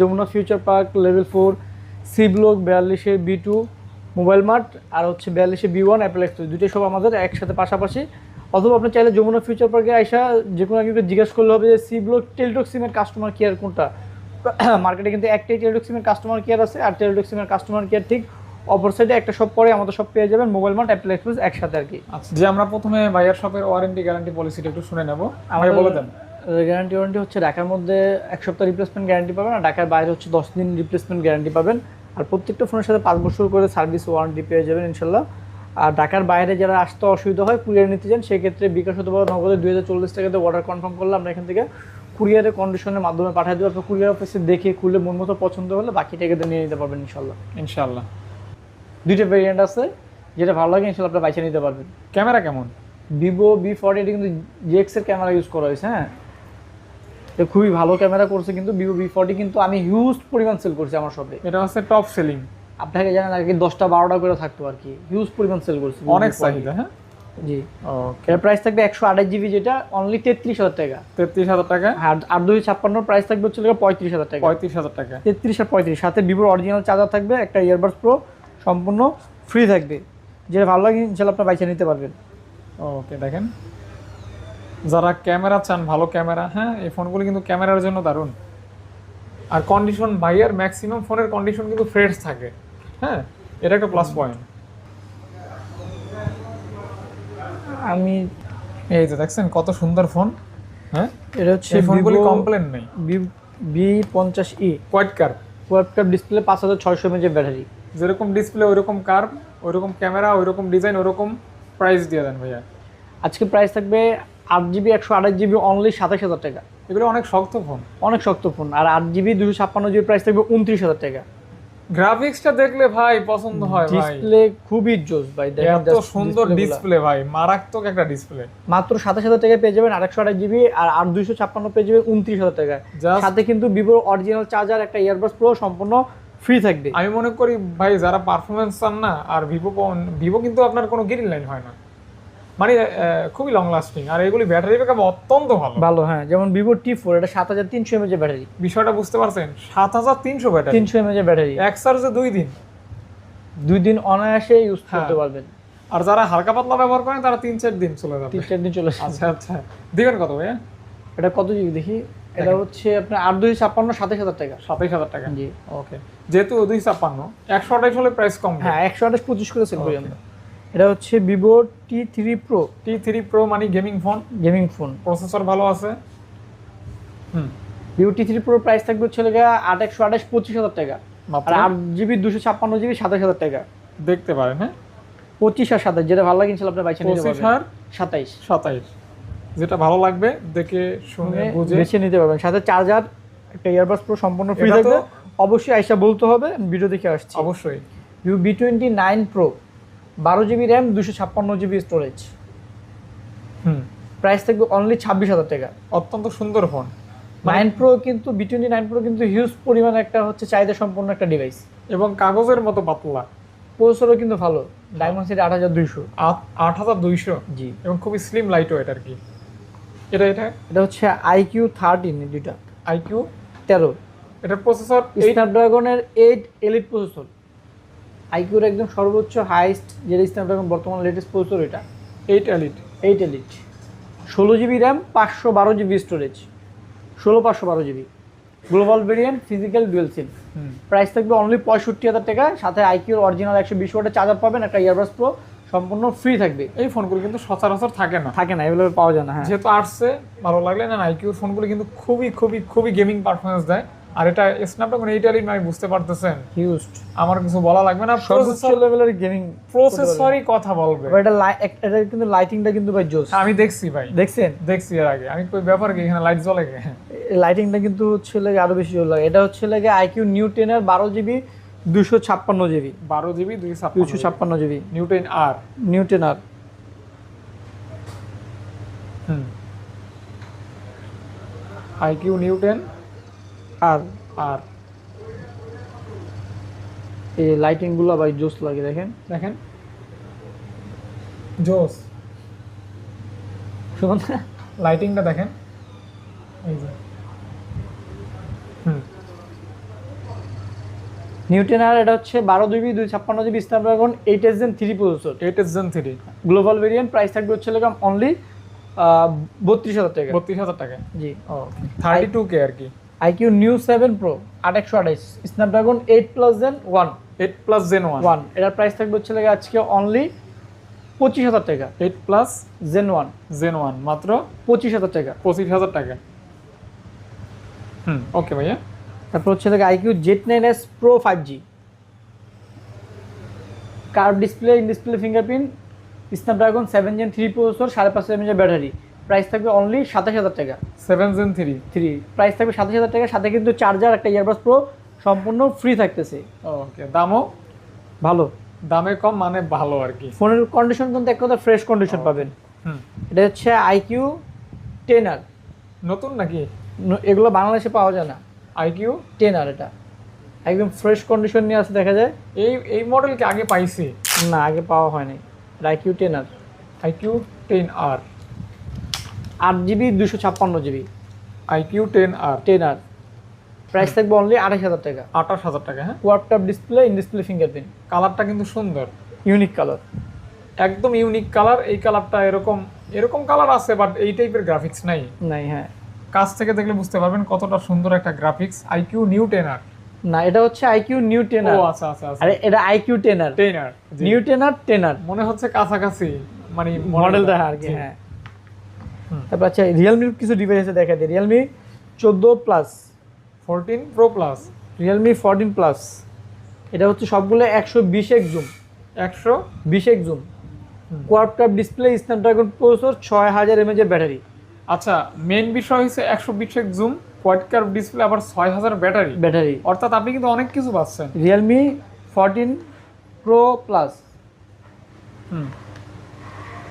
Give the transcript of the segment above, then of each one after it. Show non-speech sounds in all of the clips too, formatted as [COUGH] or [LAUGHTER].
Jamuna future park level four C block বিয়াল্লিশে B two mobile mart আর হচ্ছে বিয়াল্লিশে B one Apple express দুটোই সব আমাদের একসাথে পাশাপাশি। অথবা আপনি চাইলে যমুনা ফিউচার পার্কে আইসা যে কোনো একজনকে জিজ্ঞেস করলে হবে যে সি ব্লক টেলটক সিমের কাস্টমার কেয়ার কোনটা? [COUGHS] মার্কেটে কিন্তু একটাই টেলটক সিমের কাস্টমার কেয়ার আছে আর টেলটক সিমের কাস্টমার কেয়ার ঠিক অপর সাইডে একটা সব পরে আমাদের সব পেয়ে যাবেন মোবাইল মার্ট অ্যাপেল এক্সপ্রেস একসাথে আর কি। আচ্ছা যে আমরা প্রথমে ভাইয়ার শপের ওয়ারেন্টি গ্যারান্টি পলিসিটা একটু শুনে নেব। আমাকে বলে দেন। গ্যারান্টি ওয়ারেন্টি হচ্ছে ঢাকার মধ্যে এক সপ্তাহ রিপ্লেসমেন্ট গ্যারান্টি পাবেন আর ঢাকার বাইরে হচ্ছে দশ দিন রিপ্লেসমেন্ট গ্যারান্টি পাবেন। আর প্রত্যেকটা ফোনের সাথে পাঁচ বছর করে সার্ভিস ওয়ারেন্টি পেয়ে যাবেন ইনশাল্লাহ। আর ঢাকার বাইরে যারা আসতে অসুবিধা হয় কুরিয়ার নিতে চান সেক্ষেত্রে বিকাশ অথবা নগদে দুই হাজার চল্লিশ টাকাতে অর্ডার কনফার্ম করলে আমরা এখান থেকে কুরিয়ারের কন্ডিশনের মাধ্যমে পাঠিয়ে দেবো। আপনার কুরিয়ার অফিসে দেখে খুলে মন মতো পছন্দ হলে বাকি টাকাতে নিয়ে নিতে পারবেন ইনশাল্লাহ। ইনশাল্লাহ। দুইটা ভেরিয়েন্ট আছে যেটা ভালো লাগে ইনশাল্লাহ আপনার বাইছে নিতে পারবেন। ক্যামেরা কেমন? ভিভো বি ফর্টি এটা কিন্তু জিএক্স এর ক্যামেরা ইউজ করা হয়েছে হ্যাঁ। এটা খুবই ভালো ক্যামেরা করছে কিন্তু ভিভো ভি ফর্টি কিন্তু আমি হিউজ পরিমাণ সেল করছি আমার শপে এটা হচ্ছে টপ সেলিং আপনাকে জানেন আর কি দশটা বারোটা করে থাকতো আর কি। হিউজ পরিমাণ সেল করছি। অনেক V40 চাহিদা হ্যাঁ? জি। ওকে প্রাইস থাকবে একশো আঠাশ জিবি যেটা অনলি তেত্রিশ হাজার টাকা। তেত্রিশ হাজার টাকা? আর আর দুই ছাপ্পান্ন প্রাইস থাকবে হচ্ছে পঁয়ত্রিশ হাজার টাকা। পঁয়ত্রিশ হাজার টাকা। তেত্রিশ আর পঁয়ত্রিশ। সাথে ভিভোর অরিজিনাল চার্জার থাকবে একটা ইয়ারবাডস প্রো সম্পূর্ণ ফ্রি থাকবে। যেটা ভালো লাগে ইনশাল্লাহ আপনার বাইচে নিতে পারবেন। ওকে দেখেন। যারা ক্যামেরা চান ভালো ক্যামেরা হ্যাঁ এই ফোনগুলো কিন্তু ক্যামেরার জন্য দারুণ। আর কন্ডিশন ভাইয়ার ম্যাক্সিমাম ফোনের কন্ডিশন কিন্তু ফ্রেশ থাকে হ্যাঁ এটা একটা প্লাস পয়েন্ট আমি এই যে দেখছেন কত সুন্দর ফোন হ্যাঁ এটা হচ্ছে এই ফোনগুলি কমপ্লেন নেই। বি পঞ্চাশ ই কোয়াইট কার ওয়েবকাপ ডিসপ্লে পাঁচ হাজার ছয়শো এমএজের ব্যাটারি যেরকম ডিসপ্লে ওইরকম কার ওইরকম ক্যামেরা ওইরকম ডিজাইন ওইরকম প্রাইস দিয়ে দেন ভাইয়া। আজকে প্রাইস থাকবে আট জিবি একশো আঠাশ জিবি অনলি সাতাশ হাজার টাকা। এগুলো অনেক শক্ত ফোন অনেক শক্ত ফোন আর আট জিবি দুশো ছাপ্পান্ন জিবি প্রাইস থাকবে উনত্রিশ হাজার টাকা। গ্রাফিক্সটা দেখলে ভাই পছন্দ হয় ডিসপ্লে খুবই জোস ভাই দেখেন এত সুন্দর ডিসপ্লে ভাই মারাত্মক একটা ডিসপ্লে মাত্র সাতাশ হাজার টাকায় পেয়ে যাবেন আরেকশো আঠাশ জিবি আর আট দুইশো ছাপ্পান্ন পেয়ে যাবেন উনত্রিশ হাজার টাকায়। Just- সাথে কিন্তু ভিভোর অরিজিনাল চার্জার একটা ইয়ারবাস প্রো সম্পূর্ণ ফ্রি থাকবে। আমি মনে করি ভাই যারা পারফরমেন্স চান না আর ভিভো ভিভো কিন্তু আপনার কোনো গ্রিন লাইন হয় না। মানে খুবই লং লাস্টিং আর এগুলি ব্যাটারি ব্যাকআপ অত্যন্ত ভালো। ভালো হ্যাঁ যেমন ভিভো টি ফোর এটা সাত হাজার তিনশো এমএজের ব্যাটারি। বিষয়টা বুঝতে পারছেন? সাত হাজার তিনশো ব্যাটারি। তিনশো এমএজের ব্যাটারি। এক চার্জে দুই দিন। দুই দিন অনায়াসে ইউজ করতে হ্যাঁ। পারবেন। আর যারা হালকা পাতলা ব্যবহার করেন তারা তিন চার দিন চলে যাবে। তিন চার দিন চলে আচ্ছা আচ্ছা। দিবেন কত ভাইয়া? এটা কত জিবি দেখি? এটা হচ্ছে আপনার আট দুই ছাপ্পান্ন সাতাশ হাজার টাকা। সাতাইশ হাজার টাকা। জি। ওকে। যেহেতু দুই ছাপ্পান্ন একশো আঠাইশ হলে প্রাইস কম। হ্যাঁ একশো আঠাশ পঁচিশ করে সেল করি আমরা। এটা হচ্ছে Vivo T three pro T three pro মানে gaming phone gaming phone processor ভালো আছে? হুম। Vivo T three pro price থাকবে হচ্ছে আট একশো আঠাশ পঁচিশ হাজার টাকা। আর আট জিবি দুশো ছাপ্পান্ন জিবি সাতাশ হাজার টাকা। দেখতে পারেন হ্যাঁ? পঁচিশ আর সাতাশ যেটা ভালো লাগে ইনশাল্লাহ আপনার বাইশে পঁচিশ আর সাতাইশ। সাতাইশ। যেটা ভালো লাগবে দেখে শুনে বুঝে। বেছে নিতে পারবেন। সাথে চার্জার একটা ইয়ারবাস প্রো সম্পূর্ণ ফ্রি থাকবে। অবশ্যই আইসা বলতে হবে ভিডিও দেখে আসছি। অবশ্যই। Vivo V twenty nine pro বারো জিবি র্যাম দুশো ছাপ্পান্ন জিবি স্টোরেজ হুম প্রাইস থাকবে অনলি ছাব্বিশ হাজার টাকা। অত্যন্ত সুন্দর ফোন নাইন প্রো কিন্তু বি টোয়েন্টি নাইন প্রো কিন্তু হিউজ পরিমাণ একটা হচ্ছে চাহিদা সম্পন্ন একটা ডিভাইস এবং কাগজের মতো পাতলা। প্রসেসরও কিন্তু ভালো ডায়মন্ড সিটি আট হাজার দুইশো। আট- হাজার দুইশো? জি। এবং খুবই স্লিম লাইট ওয়েট আর কি। এটা এটা? এটা হচ্ছে আইকিউ থার্টিন দুইটা। আইকিউ তেরো। এটার প্রসেসর স্ন্যাপড্রাগনের এইট এলিট প্রসেসর আইকিউর একদম সর্বোচ্চ হাইস্ট যেটা স্ন্যাপড্রাগন বর্তমান লেটেস্ট প্রসেসর এটা। এইট এলিট এইট এলিট ষোলো জিবি র্যাম পাঁচশো বারো জিবি স্টোরেজ ষোলো পাঁচশো বারো GB global variant physical dual SIM price থাকবে অনলি পঁয়ষট্টি হাজার টাকা সাথে আইকিউর অরিজিনাল একশো বিশ ওয়াটের চার্জার পাবেন একটা ইয়ারবাস প্রো সম্পূর্ণ ফ্রি থাকবে। এই ফোনগুলো কিন্তু সচরাচর থাকে না। থাকে না এগুলো পাওয়া যায় না হ্যাঁ। যেহেতু আসছে ভালো লাগলে না আইকিউর ফোনগুলো কিন্তু খুবই খুবই খুবই গেমিং পারফরমেন্স দেয়। আর এটা স্ন্যাপড্রাগন এইট এলিট মানে বুঝতে পারতেছেন। হিউজ আমার কিছু বলা লাগবে না সর্বোচ্চ লেভেলের গেমিং প্রসেসরই কথা বলবে। এটা এটা কিন্তু লাইটিংটা কিন্তু ভাই জোস। আমি দেখছি ভাই। দেখছেন? দেখছি এর আগে। আমি কই ব্যাপার কি এখানে লাইট জ্বলে লাইটিংটা কিন্তু হচ্ছে লাগে আরও বেশি জোর লাগে। এটা হচ্ছে লাগে আইকিউ নিউ টেনের বারো জিবি দুশো ছাপ্পান্ন জিবি বারো জিবি দুশো ছাপ্পান্ন GB neo ten R neo R hmm. IQOO neo ten R R. এই লাইটিংগুলো ভাই জোস লাগে দেখেন? দেখেন। জোস শুনুন। লাইটিংটা দেখেন। এই যে। হুম। নিউটেনার এটা হচ্ছে বারো জিবি দুই ছাপ্পান্ন GB Snapdragon eight S gen three processor eight S gen three global variant price থাকবে হচ্ছে এরকম অনলি বত্রিশ হাজার টাকা। বত্রিশ হাজার টাকা। জি। ও থার্টি টু কে আর কি। আইকিউ নিউ সেভেন প্রো আট একশো আঠাইশ Snapdragon eight plus gen one. Eight plus gen one. One এটার প্রাইস থাকবে হচ্ছে লাগে আজকে অনলি পঁচিশ হাজার টাকা। Eight plus gen one. Gen one মাত্র পঁচিশ হাজার টাকা। পঁচিশ হাজার টাকা। হুম ওকে ভাইয়া। তারপর হচ্ছে লাগে iQOO Z nine S pro five G. Curve display in display fingerprint Snapdragon seven gen three processor সাড়ে পাঁচশো এমএজের ব্যাটারি। প্রাইস থাকবে অনলি সাতাশ হাজার টাকা। Seven gen three three price থাকবে সাতাশ হাজার টাকা সাথে কিন্তু চার্জার একটা ইয়ারবাস প্রো সম্পূর্ণ ফ্রি থাকতেছে। ওকে দামও ভালো। দামে কম মানে ভালো আর কি। ফোনের কন্ডিশন কিন্তু এক কথা ফ্রেশ কন্ডিশন পাবেন। হুম। এটা হচ্ছে আইকিউ টেন আর নতুন নাকি? এগুলো বাংলাদেশে পাওয়া যায় না। আইকিউ টেন আর এটা। একদম ফ্রেশ কন্ডিশন নিয়ে আসে দেখা যায়। এই এই মডেলকে আগে পাইছি? না আগে পাওয়া হয়নি। IQOO ten R iQOO ten R আট জিবি দুশো ছাপ্পান্ন GB. IQOO ten R. Ten R. Price থাকবে অনলি আঠাশ হাজার টাকা। আঠাশ হাজার টাকা হ্যাঁ? কোয়ারটাপ ডিসপ্লে ইন ডিসপ্লে ফিঙ্গারপ্রিন্ট কালারটা কিন্তু সুন্দর। ইউনিক কালার একদম ইউনিক কালার এই কালারটা এরকম এরকম কালার আছে বাট এই টাইপের গ্রাফিক্স নাই। নাই হ্যাঁ। কাছ থেকে দেখলে বুঝতে পারবেন কতটা সুন্দর একটা graphics iQOO neo ten R. না এটা হচ্ছে আইকিউ নিউ টেন ও আচ্ছা আচ্ছা আচ্ছা। আরে এটা iQOO ten R. Ten R neo ten R ten R. মনে হচ্ছে কাছাকাছি মানে মডেলটা আর কি হ্যাঁ। তারপর আচ্ছা রিয়েলমির কিছু ডিভাইস আছে দেখা যায় রিয়েলমি চোদ্দ plus fourteen pro plus Realme fourteen plus এটা হচ্ছে সবগুলো একশো বিশ এক জুম একশো বিশ এক জুম। কোয়ারটাপ ডিসপ্লে স্ন্যাপড্রাগন প্রসেসর ছয় হাজার এমএজের ব্যাটারি আচ্ছা মেন বিষয় হচ্ছে একশো বিশ জুম কোয়াড কার্ভ ডিসপ্লে আবার ছয় হাজার ব্যাটারি ব্যাটারি অর্থাৎ আপনি কিন্তু অনেক কিছু পাচ্ছেন। Realme fourteen pro plus hmm.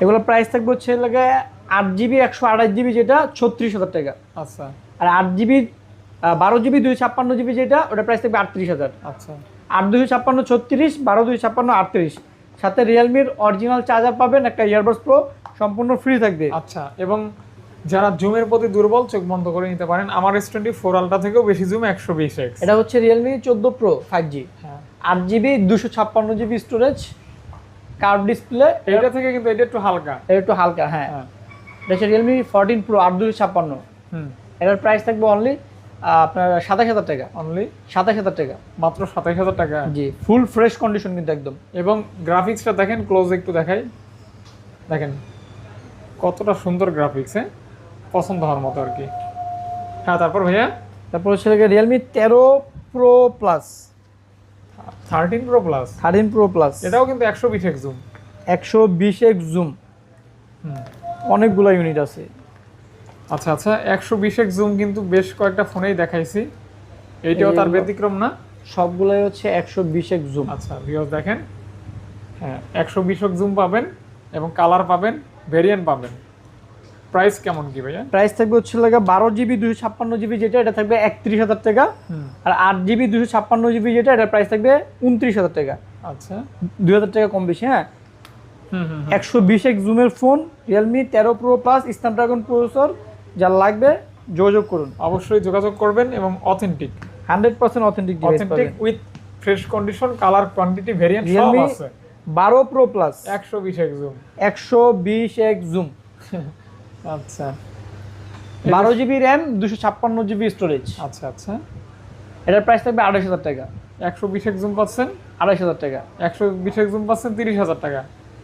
এগুলো প্রাইস থাকবে হচ্ছে লাগে আট জিবি একশো আঠাশ জিবি যেটা ছত্রিশ হাজার টাকা। আচ্ছা। আর আট জিবি বারো জিবি দুই ছাপ্পান্ন জিবি যেটা ওটা প্রাইস থাকবে আটত্রিশ হাজার। আচ্ছা। আট দুই ছাপ্পান্ন ছত্রিশ বারো দুই ছাপ্পান্ন আটত্রিশ। সাথে রিয়েলমির অরিজিনাল চার্জার পাবেন একটা ইয়ারবাডস প্রো সম্পূর্ণ ফ্রি থাকবে। আচ্ছা এবং যারা জুমের প্রতি দুর্বল চোখ বন্ধ করে নিতে পারেন আমার এস টোয়েন্টি ফোর আলটা থেকেও বেশি জুম একশো বিশ এক্স এটা হচ্ছে রিয়েলমি চোদ্দ প্রো ফাইভ জি আট জিবি দুশো ছাপ্পান্ন জিবি স্টোরেজ কার্ভ ডিসপ্লে এটা থেকে কিন্তু এটা একটু হালকা। এটা একটু হালকা হ্যাঁ। হ্যাঁ। এটা হচ্ছে রিয়েলমি ফোরটিন প্রো আট দুশো ছাপ্পান্ন। হুম। এটার প্রাইস থাকবে অনলি আপনার সাতাশ হাজার টাকা। অনলি সাতাশ হাজার টাকা। মাত্র সাতাশ হাজার টাকা? জি ফুল ফ্রেশ কন্ডিশন কিন্তু একদম। এবং গ্রাফিক্সটা দেখেন ক্লোজ একটু দেখাই। দেখেন কতটা সুন্দর গ্রাফিক্স হ্যাঁ? পছন্দ হওয়ার মতো আর কি। হ্যাঁ তারপর ভাইয়া? তারপর হচ্ছে রিয়েলমি তেরো pro plus thirteen pro plus thirteen pro plus এটাও কিন্তু একশো বিশ এক জুম একশো বিশ এক জুম হুম। অনেকগুলো ইউনিট আছে। আচ্ছা আচ্ছা একশো বিশেক জুম কিন্তু বেশ কয়েকটা ফোনেই দেখাইছি। এইটাও তার ব্যতিক্রম না? সবগুলোই হচ্ছে একশো বিশেক জুম আচ্ছা ভিউয়ার্স দেখেন। হ্যাঁ একশো বিশেক জুম পাবেন এবং কালার পাবেন ভেরিয়েন্ট পাবেন। প্রাইস কেমন কি ভাইয়া? প্রাইস থাকবে হচ্ছে লাগে বারো জিবি দুশো ছাপ্পান্ন জিবি যেটা এটা থাকবে একত্রিশ হাজার টাকা। আর আট জিবি দুশো ছাপ্পান্ন জিবি যেটা এটার প্রাইস থাকবে উনত্রিশ হাজার টাকা। আচ্ছা। দুই হাজার টাকা কম বেশি হ্যাঁ। একশো বিশ এক জুমের ফোন রিয়েলমি তেরো প্রো প্লাস স্ন্যাপড্রাগন প্রসেসর যা লাগবে যোগাযোগ করুন। অবশ্যই যোগাযোগ করবেন এবং authentic hundred percent authentic authentic with fresh condition colour quantity variant সব আছে। বারো প্রো প্লাস একশো বিশ এক জুম একশো বিশ এক জুম আচ্ছা। বারো জিবি র্যাম দুশো ছাপ্পান্ন জিবি স্টোরেজ আচ্ছা আচ্ছা। এটার প্রাইস থাকবে আড়াইশ হাজার টাকা। একশো বিশ এক জুম পাচ্ছেন? আড়াইশ হাজার টাকা। একশো বিশ এক জুম পাচ্ছেন তিরিশ হাজার টাকা।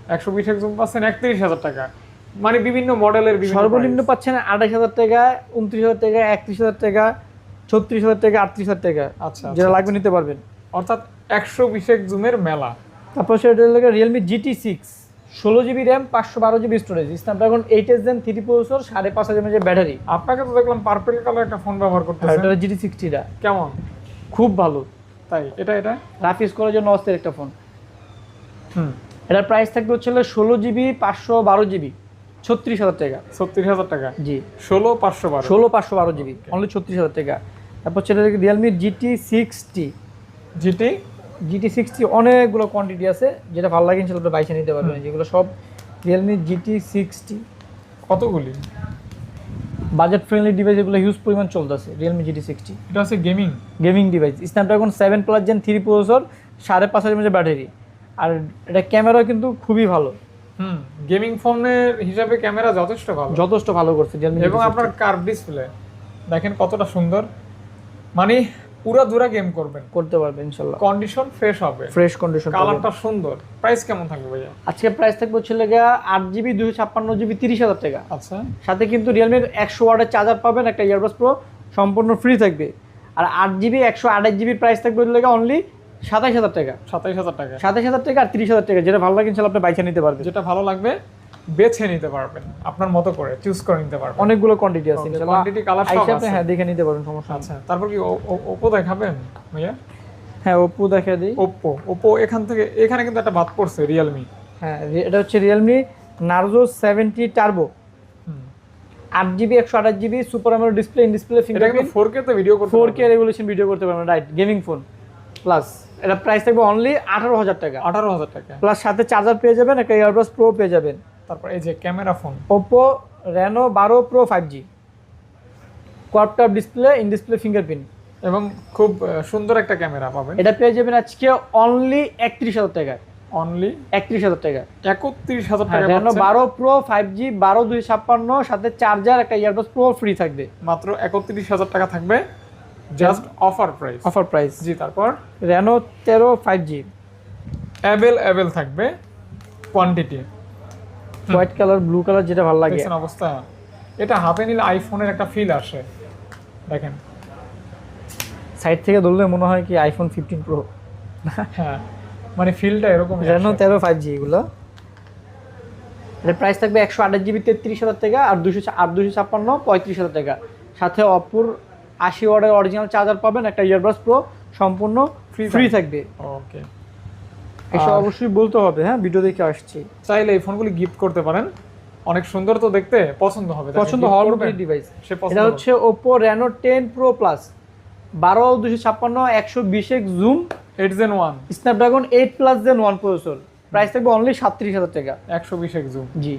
একশো বিশ এক জুম পাচ্ছেন একত্রিশ হাজার টাকা। মানে বিভিন্ন মডেলের সর্বনিম্ন পাচ্ছেন আড়াইশ হাজার টাকা উনত্রিশ হাজার টাকা একত্রিশ হাজার টাকা ছত্রিশ হাজার টাকা আটত্রিশ হাজার টাকা আচ্ছা যেটা আচ্ছা। লাগবে নিতে পারবেন। অর্থাৎ একশো বিশ এক জুমের মেলা। তারপর সেটা হলো রিয়েলমি জিটি সিক্স ষোলো জিবি র্যাম পাঁচশো বারো GB storage Snapdragon eight S gen three processor সাড়ে পাঁচ হাজার এমএজের ব্যাটারি আপনাকে তো দেখলাম পার্পল কালার একটা ফোন ব্যবহার করতেছেন। এটা জিটি সিক্সটিটা কেমন? খুব ভালো। তাই এটা এটা? রাফ ইউজ করার জন্য অস্থির একটা ফোন হুম। এটার প্রাইস থাকবে হচ্ছে ষোলো জিবি পাঁচশো বারো জিবি ছত্রিশ হাজার টাকা। ছত্রিশ হাজার টাকা? জি। ষোলো পাঁচশো বারো? ষোলো পাঁচশো বারো জিবি অনলি ছত্রিশ হাজার টাকা। তারপর সেটা Realme GT sixty GT GT sixty অনেকগুলো কোয়ান্টিটি আছে যেটা ভালো লাগে ইনশাল্লাহ বাইশে নিতে পারবেন। যেগুলো সব রিয়েলমি জিটি সিক্সটি কতগুলি? বাজেট ফ্রেন্ডলি ডিভাইস এগুলো হিউজ পরিমাণ চলতেছে রিয়েলমি জিটি সিক্সটি এটা হচ্ছে gaming gaming device Snapdragon seven plus gen three processor সাড়ে পাঁচ হাজার মধ্যে ব্যাটারি আর এটা ক্যামেরা কিন্তু খুবই ভালো। হুম গেমিং ফোনের হিসাবে ক্যামেরা যথেষ্ট ভালো। যথেষ্ট ভালো করছে এবং আপনার কার্ভ ডিসপ্লে দেখেন কতটা সুন্দর। মানে পুরো দূরা গেম করবেন। করতে পারবেন ইনশাল্লাহ। কন্ডিশন ফ্রেশ হবে। ফ্রেশ কন্ডিশন কালারটা সুন্দর। প্রাইস কেমন থাকবে ভাইয়া? আজকে প্রাইস থাকবে হচ্ছে লেগে আট জিবি দুশো ছাপ্পান্ন জিবি তিরিশ হাজার টাকা। আচ্ছা। সাথে কিন্তু রিয়েলমির একশো ওয়াটের চার্জার পাবেন একটা ইয়ারবাস প্রো সম্পূর্ণ ফ্রি থাকবে। আর আট জিবি একশো আঠাশ জিবির প্রাইস থাকবে লেগে অনলি সাতাইশ হাজার টাকা। সাতাইশ হাজার টাকা। সাতাইশ হাজার টাকা আর তিরিশ হাজার টাকা যেটা ভালো লাগে ইনশাল্লাহ আপনি বাইকে নিতে পারবেন। যেটা ভালো লাগবে বেছে নিতে পারবেন আপনার মতো করে চুজ করে নিতে পারবেন। অনেকগুলো কোয়ান্টিটি আছে ইনশাল্লাহ। quantity, সব আছে। হ্যাঁ দেখে নিতে পারবেন সমস্যা আচ্ছা তারপর কি ওপো দেখাবেন ভাইয়া? হ্যাঁ ওপো দেখা দিই। ওপো ওপো এখান থেকে এখানে কিন্তু একটা বাদ পড়ছে রিয়েলমি হ্যাঁ এটা হচ্ছে রিয়েলমি নার্জো সেভেন্টি টার্বো আট জিবি একশো আঠাশ GB super AMOLED display in display কিন্তু ফোর কে তে ভিডিও করতে ফোর কে রেগুলেশন ভিডিও করতে পারবেন রাইট গেমিং ফোন প্লাস এটা প্রাইস থাকবে অনলি আঠারো হাজার টাকা। আঠারো হাজার টাকা। প্লাস সাথে চার্জার পেয়ে যাবেন একটা ইয়ারবাস প্রো পেয়ে যাবেন। তারপর এই যে ক্যামেরা ফোন ওপো রেনো বারো প্রো ফাইভ জি কোয়াপটপ ডিসপ্লে ইন ডিসপ্লে ফিঙ্গারপ্রিন্ট এবং খুব সুন্দর একটা ক্যামেরা পাবেন। এটা পেয়ে যাবেন আজকে অনলি একত্রিশ হাজার টাকা। অনলি একত্রিশ হাজার টাকা। একত্রিশ হাজার হ্যাঁ টাকা রেনো বারো প্রো ফাইভ জি বারো দুই ছাপ্পান্ন সাথে চার্জার একটা ইয়ারবাস প্রো ফ্রি থাকবে। মাত্র একত্রিশ হাজার টাকা থাকবে। Just offer price offer price জি তারপর? রেনো তেরো ফাইভ জি অ্যাভেল অ্যাভেল থাকবে। Quantity white colour blue colour যেটা ভালো লাগে। অবস্থা? এটা হাতে নিলে আইফোনের একটা ফিল আসে। দেখেন। সাইড থেকে ধরলে মনে হয় কি আইফোন ফিফটিন প্রো হ্যাঁ। মানে ফিলটা এরকম রেনো তেরো ফাইভ জি এগুলো। প্রাইস থাকবে একশো আঠাশ জিবি তেত্রিশ হাজার টাকা আর দুশো আর দুশো ছাপ্পান্ন পঁয়ত্রিশ হাজার টাকা। সাথে অপুর আশি ওয়ার্ডের অরিজিনাল চার্জার পাবেন একটা ইয়ারবাস প্রো সম্পূর্ণ ফ্রি থাকবে। ওকে এসব অবশ্যই বলতে হবে হ্যাঁ ভিডিও দেখে আসছি। চাইলে এই ফোনগুলি গিফট করতে পারেন। অনেক সুন্দর তো দেখতে পছন্দ হবে। পছন্দ হওয়ার মতো ডিভাইস এটা হচ্ছে Oppo Reno ten pro plus বারো দুশো ছাপ্পান্ন একশো বিশ এক zoom eight gen one Snapdragon eight plus gen one processor price থাকবে অনলি সাতত্রিশ হাজার টাকা। একশো বিশ এক জুম জি।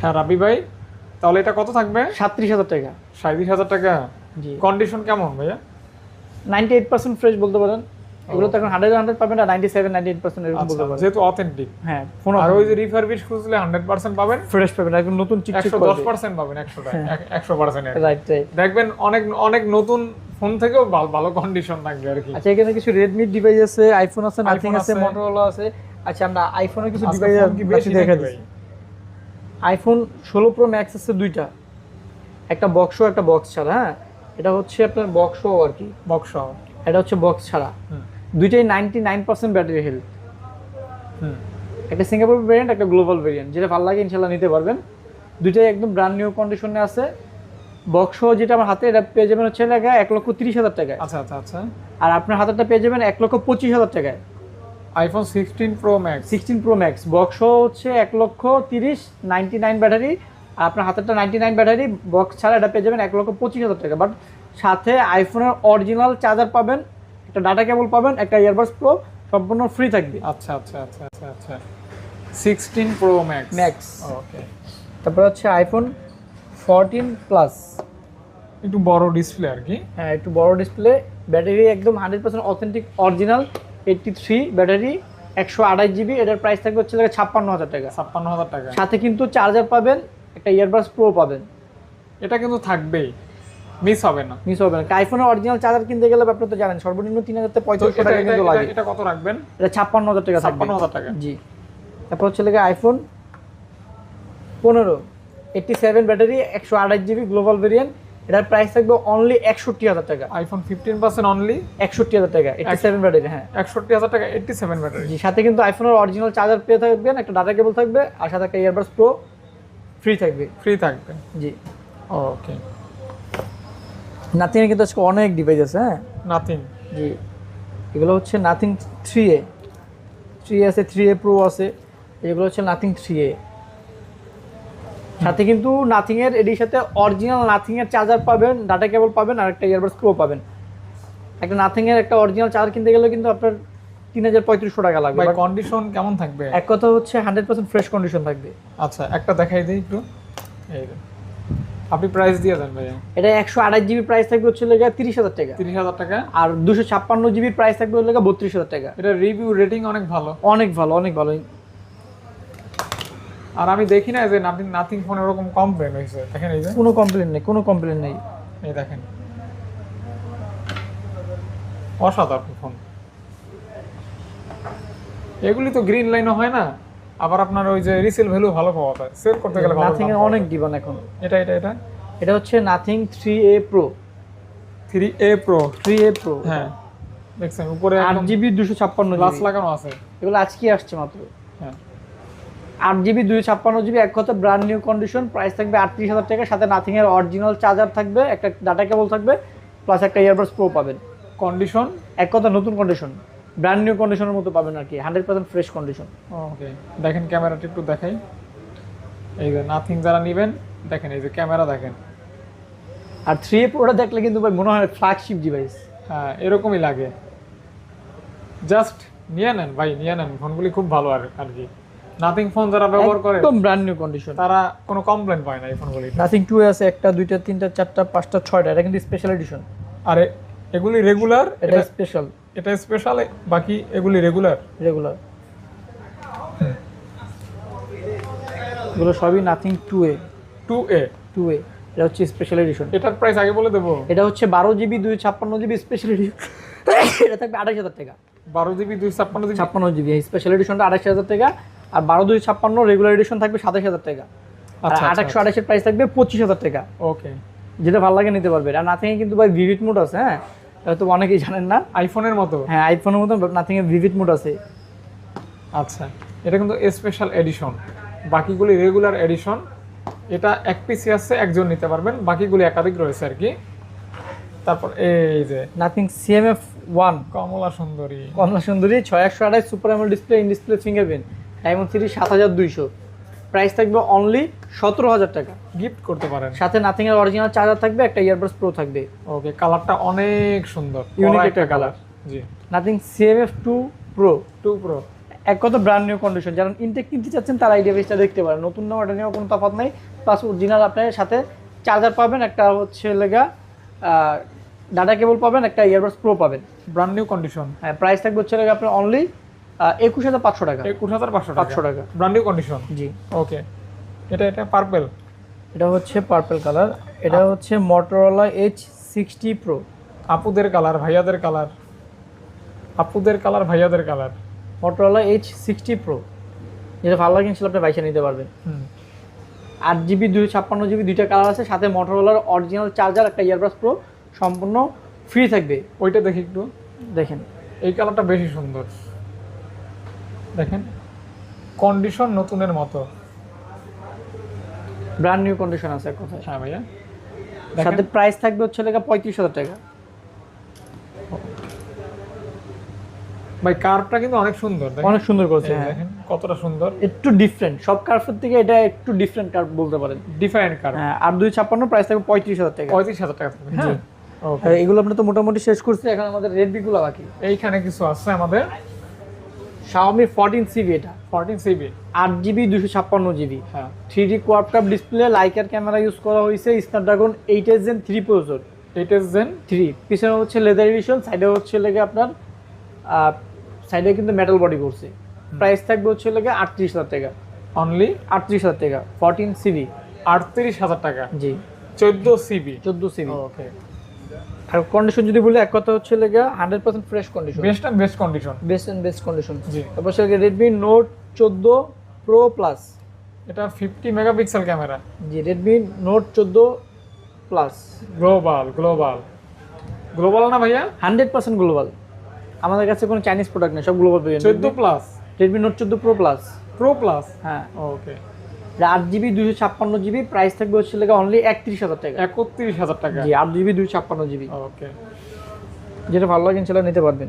হ্যাঁ রাবি ভাই তাহলে এটা কত থাকবে? সাতত্রিশ হাজার টাকা। সাঁত্রিশ হাজার টাকা। জি। কন্ডিশন কেমন ভাইয়া? নাইনটি এইট পার্সেন্ট ফ্রেশ বলতে পারেন। এগুলো তো এখন হান্ড্রেড হান্ড্রেড পাবেন না ninety seven ninety eight percent এরকম আচ্ছা বলতে পারেন। যেহেতু অথেন্টিক হ্যাঁ ফোন আর ওই যে রিফারবিশ খুঁজলে হান্ড্রেড পার্সেন্ট পাবেন। ফ্রেশ পাবেন একদম নতুন চিকচিক একশো দশ পার্সেন্ট পাবেন একশো হ্যাঁ। একশো পার্সেন্ট রাইট রাইট দেখবেন অনেক অনেক নতুন ফোন থেকেও ভালো ভালো কন্ডিশন থাকবে আর কি। আচ্ছা এখানে কিছু রেডমি ডিভাইস আছে আইফোন আছে নাথিং আছে। মোটরোলা আছে। আচ্ছা আমরা আইফোনের কিছু ডিভাইস কি বেশি দেখা ভাই? আইফোন ষোলো প্রো ম্যাক্স আছে দুইটা। একটা বক্স একটা বক্স ছাড়া হ্যাঁ? এটা হচ্ছে আপনার বক্সও আর কি। বক্স এটা হচ্ছে বক্স ছাড়া। দুইটাই ninety nine percent battery health hmm. একটা সিঙ্গাপুর ভেরিয়েন্ট একটা গ্লোবাল ভেরিয়েন্ট যেটা ভালো লাগে ইনশাল্লাহ নিতে পারবেন। দুইটাই একদম ব্র্যান্ড নিউ কন্ডিশনে আছে। বক্স যেটা আমার হাতে এটা পেয়ে যাবেন হচ্ছে টাকা এক লক্ষ তিরিশ হাজার টাকায়। আচ্ছা আচ্ছা আচ্ছা। আর আপনার হাতেরটা পেয়ে যাবেন এক লক্ষ পঁচিশ হাজার টাকায়। IPhone sixteen pro max sixteen pro max box হচ্ছে এক লক্ষ তিরিশ নাইনটি নাইন ব্যাটারি আর আপনার হাতেরটা নাইনটি নাইন ব্যাটারি বক্স ছাড়া এটা পেয়ে যাবেন এক লক্ষ পঁচিশ হাজার টাকা। বাট সাথে আইফোনের অরিজিনাল চার্জার পাবেন একটা ডাটা কেবল পাবেন একটা ইয়ারবাডস প্রো সম্পূর্ণ ফ্রি থাকবে। আচ্ছা আচ্ছা আচ্ছা আচ্ছা আচ্ছা। Sixteen pro max Max। Okay তারপর হচ্ছে আইফোন ফোরটিন প্লাস একটু বড় ডিসপ্লে আর কি। হ্যাঁ একটু বড় ডিসপ্লে ব্যাটারি একদম hundred percent authentic original eighty three battery একশো আঠাশ জিবি এটার প্রাইস থাকবে হচ্ছে ছাপ্পান্ন হাজার টাকা। ছাপ্পান্ন হাজার টাকা। সাথে কিন্তু চার্জার পাবেন একটা ইয়ারবাস প্রো পাবেন। এটা কিন্তু থাকবেই মিস হবে না। মিস হবে না আইফোনের অরিজিনাল চার্জার কিনতে গেলে আপনি তো জানেন সর্বনিম্ন তিন হাজার থেকে পঁয়ত্রিশশো টাকা কিন্তু লাগে। এটা কত রাখবেন? এটা ছাপ্পান্ন হাজার টাকা ছাপ্পান্ন হাজার টাকা। জি। তারপর হচ্ছে লাগে আইফোন পনেরো এইটটি সেভেন ব্যাটারি একশো আঠাশ জিবি গ্লোবাল ভেরিয়েন্ট এটার প্রাইস থাকবে অনলি একষট্টি হাজার টাকা। আইফোন ফিফটিন পার্সেন্ট অনলি একষট্টি হাজার টাকা এইটটি সেভেন ব্যাটারি হ্যাঁ। একষট্টি হাজার টাকা এইটটি সেভেন ব্যাটারি জি সাথে কিন্তু আইফোনের অরিজিনাল চার্জার পেয়ে থাকবেন একটা ডাটা কেবল থাকবে আর সাথে একটা ইয়ারবাডস প্রো ফ্রি থাকবে। ফ্রি থাকবে। জি। ওকে নাথিংয়ের কিন্তু আজকে অনেক ডিভাইস আছে হ্যাঁ? নাথিং জি। এগুলো হচ্ছে নাথিং থ্রি এ থ্রি আছে থ্রি এ প্রো আছে। এগুলো হচ্ছে নাথিং থ্রি এ সাথে কিন্তু নাথিং এর এটির সাথে অরিজিনাল নাথিং এর চার্জার পাবেন ডাটা কেবল পাবেন আর একটা ইয়ারবাডস প্রো পাবেন। একটা নাথিং এর একটা অরিজিনাল চার্জার কিনতে গেলে কিন্তু আপনার তিন হাজার পঁয়ত্রিশশো টাকা লাগবে। কন্ডিশন কেমন থাকবে? এক কথা হচ্ছে হান্ড্রেড পার্সেন্ট ফ্রেশ কন্ডিশন থাকবে। আচ্ছা একটা দেখাই দিই একটু। এই আপনি প্রাইস দিয়ে দেন ভাইয়া। এটা একশো আঠাশ জিবি প্রাইস থাকবে হচ্ছে লেগে তিরিশ হাজার টাকা। তিরিশ হাজার টাকা? আর দুশো ছাপ্পান্ন জিবি প্রাইস থাকবে হচ্ছে লেগে বত্রিশ হাজার টাকা। এটা রিভিউ রেটিং অনেক ভালো। অনেক ভালো অনেক ভালো। আর আমি দেখি না যে নাথিং নাথিং ফোন ওরকম কমপ্লেন হয়েছে। দেখেন এই যে। কোনো কমপ্লেন নেই কোনো কমপ্লেন নেই। এই দেখেন। অসাধারণ ফোন এগুলি তো গ্রিন লাইনও হয় না আবার আপনার ওই যে রিসেল ভ্যালু ভালো পাওয়া যায়। সেল করতে গেলে নাথিং এর অনেক। ডিমান্ড এখন। এটা এটা এটা? এটা হচ্ছে Nothing three A pro three A pro three A pro হ্যাঁ। দেখছেন উপরে আট জিবি দুশো ছাপ্পান্ন লাগানো আছে। এগুলো আজকে আসছে মাত্র। হ্যাঁ। আট জিবি দুই ছাপ্পান্ন জিবি এক কথা ব্র্যান্ড নিউ কন্ডিশন প্রাইস থাকবে আটত্রিশ হাজার টাকা সাথে নাথিং এর অরিজিনাল চার্জার থাকবে একটা ডাটা কেবল থাকবে প্লাস একটা ইয়ারবাডস প্রো পাবেন। কন্ডিশন এক কথা নতুন কন্ডিশন ব্র্যান্ড নিউ কন্ডিশনের মতো পাবেন আর কি hundred percent fresh condition okay দেখেন ক্যামেরাটা একটু দেখাই। এই যে নাথিং যারা নেবেন দেখেন এই যে ক্যামেরা দেখেন। আর থ্রি এ প্রোটা দেখলে কিন্তু ভাই মনে হয় ফ্ল্যাগশিপ ডিভাইস হ্যাঁ এরকমই লাগে। জাস্ট নিয়ে নেন ভাই নিয়ে নেন ফোনগুলি খুব ভালো আর আর কি। নাথিং ফোন যারা ব্যবহার করে একদম ব্র্যান্ড নিউ কন্ডিশন তারা কোনো কমপ্লেন পায় না এই ফোনগুলি নাথিং টু আছে একটা দুইটা তিনটা চারটা পাঁচটা ছয়টা এটা কিন্তু স্পেশাল এডিশন আর এগুলি রেগুলার এটা স্পেশাল এটা স্পেশাল বাকি এগুলি রেগুলার রেগুলার এগুলো সবই Nothing two A. Two A? Two A. এটা হচ্ছে স্পেশাল এডিশন এটার প্রাইস আগে বলে দেবো। এটা হচ্ছে বারো জিবি দুই ছাপ্পান্ন জিবি স্পেশাল এডিশন এটা থাকবে আঠাশ হাজার টাকা। বারো জিবি দুই ছাপ্পান্ন জিবি ছাপ্পান্ন জিবি স্পেশাল এডিশনটা আঠাশ হাজার টাকা। আর বারো দুই ছাপ্পান্ন রেগুলার এডিশন থাকবে সাতাশ হাজার টাকা। আর আঠাশশো আঠাশের প্রাইস থাকবে পঁচিশ হাজার টাকা। ওকে। যেটা ভালো লাগে নিতে পারবে। আর নাথিং কিন্তু ভাই ভিভিড মোড আছে হ্যাঁ? তো অনেকেই জানেন না। আইফোনের মতো? হ্যাঁ আইফোনের মতো নাথিং এর ভিভিড মোড আছে। আচ্ছা এটা কিন্তু স্পেশাল এডিশন বাকিগুলি রেগুলার এডিশন এটা এক পিসি আছে একজন নিতে পারবেন। বাকিগুলি একাধিক রয়েছে আর কি। তারপর এই যে নাথিং সিএমএফ ওয়ান কমলা সুন্দরী। কমলা সুন্দরী ছয় একশো আঠাশ super AMOLED display in display fingerprint diamond three সাত হাজার দুইশো। প্রাইস থাকবে অনলি সতেরো হাজার টাকা। গিফট করতে পারেন। সাথে নাথিং এর অরিজিনাল চার্জার থাকবে একটা ইয়ারবাডস প্রো থাকবে। ওকে কালারটা অনেক সুন্দর। ইউনিক একটা কালার জি। Nothing CMF two pro two pro এক কথা ব্র্যান্ড নিউ কন্ডিশন যারা ইনটেক কিনতে চাচ্ছেন তারা এই ডিভাইসটা দেখতে পারেন। নতুন নাম এটা নিয়েও কোনো তফাৎ নাই। প্লাস অরিজিনাল আপনার সাথে চার্জার পাবেন একটা হচ্ছে লেগা ডাটা কেবল পাবেন একটা ইয়ারবাডস প্রো পাবেন। ব্র্যান্ড নিউ কন্ডিশন হ্যাঁ প্রাইস থাকবে হচ্ছে লেগা আপনার অনলি একুশ হাজার পাঁচশো টাকা। একুশ হাজার পাঁচশো পাঁচশো টাকা। ব্র্যান্ড নিউ কন্ডিশন জি। ওকে এটা এটা পার্পেল এটা হচ্ছে পার্পল কালার এটা হচ্ছে মোটরোলা এইচ সিক্সটি প্রো আপুদের কালার ভাইয়াদের কালার আপুদের কালার ভাইয়াদের colour Motorola H sixty pro যেটা ভালো লাগে সেটা আপনি বাইশে নিতে পারবেন। হুম। আট জিবি দুই ছাপ্পান্ন জিবি দুইটা কালার আছে। সাথে মোটরোলার অরিজিনাল চার্জার একটা ইয়ারবাস প্রো সম্পূর্ণ ফ্রি থাকবে। ওইটা দেখি একটু। দেখেন। এই কালারটা বেশি সুন্দর। দেখেন কন্ডিশন নতুনের মতো। ব্র্যান্ড নিউ কন্ডিশন আছে কথায়। হ্যাঁ ভাইয়া। সাথে প্রাইস থাকবে হচ্ছে লেখা পঁয়ত্রিশ হাজার টাকা। ভাই কার্ভটা কিন্তু অনেক সুন্দর। অনেক সুন্দর করেছে হ্যাঁ। দেখেন কতটা সুন্দর। একটু ডিফারেন্ট সব কার্ফের থেকে এটা একটু ডিফারেন্ট কার্ভ বলতে পারেন। ডিফারেন্ট কার্ভ হ্যাঁ আর দুই ছাপ্পান্ন প্রাইস থাকবে পঁয়ত্রিশ হাজার টাকা। পঁয়ত্রিশ হাজার টাকা থাকবে হ্যাঁ। এগুলো আমরা তো মোটামুটি শেষ করছি এখন আমাদের রেডমি গুলো বাকি। এইখানে কিছু আছে আমাদের। শাওমি ফোরটিন সিবি এটা। ফোরটিন সিবি আট জিবি দুশো ছাপ্পান্ন জিবি হ্যাঁ। থ্রি ডি কোয়াপটাপ ডিসপ্লে লাইকার ক্যামেরা ইউজ করা হয়েছে Snapdragon eight S gen three processor eight S gen three পিছনে হচ্ছে লেদার এডিশন সাইডে হচ্ছে লেগে আপনার সাইডে কিন্তু মেটাল বডি করছে। প্রাইস থাকবে হচ্ছে লেগে আটত্রিশ হাজার টাকা। অনলি আটত্রিশ হাজার টাকা। ফোরটিন সিবি আটত্রিশ হাজার টাকা। জি। চোদ্দ সিবি চোদ্দ সিবি ওকে আর কন্ডিশন যদি বলি এক কথা হচ্ছে লেগে hundred percent fresh condition best and best condition best and best condition তারপর সেটাকে রেডমি নোট চোদ্দ প্রো প্লাস এটা ফিফটি মেগাপিক্সেল ক্যামেরা জি রেডমি নোট চোদ্দ প্লাস গ্লোবাল গ্লোবাল গ্লোবাল না ভাইয়া? হান্ড্রেড পার্সেন্ট গ্লোবাল আমাদের কাছে কোনো চাইনিজ প্রোডাক্ট নেই সব গ্লোবাল চোদ্দ প্লাস রেডমি নোট চোদ্দ প্রো প্লাস প্রো প্লাস হ্যাঁ। ওকে আট জিবি দুশো ছাপ্পান্ন জিবি প্রাইস থাকবে হচ্ছে লেগে অনলি একত্রিশ হাজার টাকা। একত্রিশ হাজার টাকা? জি আট জিবি দুশো ছাপ্পান্ন জিবি। ওকে যেটা ভালো লাগে সেটা নিতে পারবেন।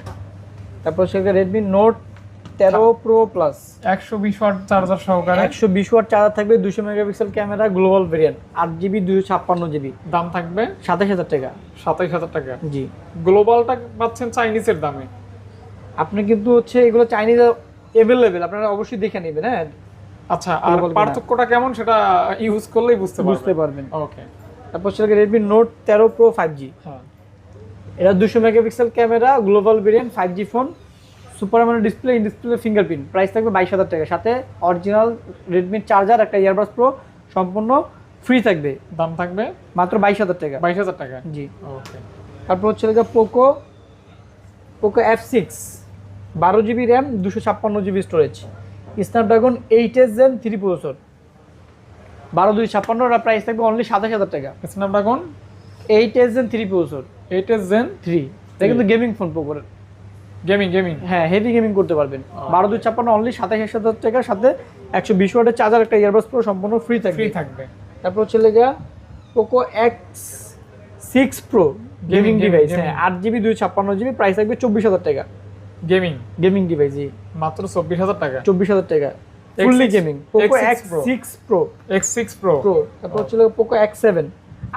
তারপর সেটা রেডমি নোট তেরো প্রো প্লাস একশো বিশ ওয়াট চার্জার সহকারে? একশো বিশ ওয়াট চার্জার থাকবে দুশো মেগাপিক্সেল ক্যামেরা গ্লোবাল ভেরিয়েন্ট। আট জিবি দুশো ছাপ্পান্ন জিবি। দাম থাকবে? সাতাশ হাজার টাকা। সাতাশ হাজার টাকা? জি। গ্লোবালটা পাচ্ছেন চাইনিজের দামে। আপনি কিন্তু হচ্ছে এগুলো চাইনিজ অ্যাভেলেবেল আপনারা অবশ্যই দেখে নেবেন হ্যাঁ? আচ্ছা আর। পার্থক্যটা কেমন? সেটা ইউজ করলেই বুঝতে বুঝতে পারবেন। ওকে তারপর হচ্ছে রেডমি নোট তেরো প্রো ফাইভ জি হ্যাঁ। এটা দুশো megapixel camera global variant five G phone super মানে display in display fingerprint price থাকবে বাইশ হাজার টাকা। সাথে অরিজিনাল রেডমির চার্জার একটা ইয়ারবাস প্রো সম্পূর্ণ ফ্রি থাকবে। দাম থাকবে? মাত্র বাইশ হাজার টাকা। বাইশ হাজার টাকা? জি। ওকে তারপর হচ্ছে পোকো পোকো এফ সিক্স বারো জিবি র্যাম দুশো ছাপ্পান্ন GB storage Snapdragon eight S gen three processor. বারো দুই ছাপ্পান্ন প্রাইস থাকবে অনলি সাতাশ হাজার টাকা। Snapdragon eight S gen three processor. Eight S gen three এটা কিন্তু গেমিং ফোন পোকোর গেমিং গেমিং হ্যাঁ হেভি গেমিং করতে পারবেন। বারো দুই ছাপ্পান্ন অনলি সাতাশ হাজার টাকার সাথে একশো বিশ ওয়াটের চার্জার একটা ইয়ারবাস প্রো সম্পূর্ণ ফ্রি থাকবে। ফ্রি থাকবে। তারপর হচ্ছে লেগা Poco X six pro gaming device হ্যাঁ আট জিবি দুই ছাপ্পান্ন জিবি প্রাইস থাকবে চব্বিশ হাজার টাকা। গেমিং গেমিং ডিভাইস জি। মাত্র চব্বিশ হাজার টাকা? চব্বিশ হাজার টাকা। Fully X6 gaming Poco X6 X. Six pro X six pro pro তারপর হচ্ছে পোকো এক্স সেভেন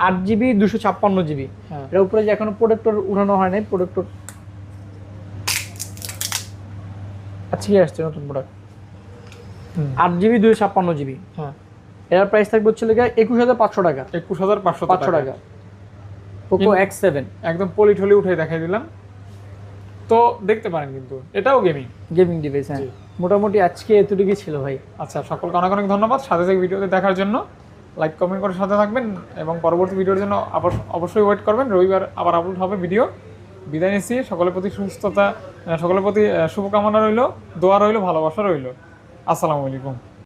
আট জিবি দুশো ছাপ্পান্ন জিবি হ্যাঁ। এর উপরে যে এখনও প্রোডাক্টর উঠানো হয় নাই প্রোডাক্টর আজকে আসছে নতুন প্রোডাক্ট আট জিবি দুশো ছাপ্পান্ন জিবি হ্যাঁ। এর প্রাইস থাকবে হচ্ছে লেগে একুশ হাজার পাঁচশো টাকা। একুশ হাজার পাঁচশো পাঁচশো টাকা। পোকো এক্স সেভেন একদম পলি ঠলি উঠে দেখাই দিলাম। তো দেখতে পারেন কিন্তু। এটাও গেমিং গেমিং ডিভাইস হ্যাঁ। মোটামুটি আজকে এতটুকুই ছিল ভাই। আচ্ছা সকলকে অনেক অনেক ধন্যবাদ সাথে থেকে ভিডিওতে দেখার জন্য। লাইক কমেন্ট করে সাথে থাকবেন এবং পরবর্তী ভিডিওর জন্য অবশ্যই ওয়েট করবেন। রবিবার আবার আপলোড হবে ভিডিও বিদায় নিচ্ছি। সকলের প্রতি সুস্থতা সকলের প্রতি শুভকামনা রইল দোয়া রইল ভালোবাসা রইল। আসসালামু আলাইকুম।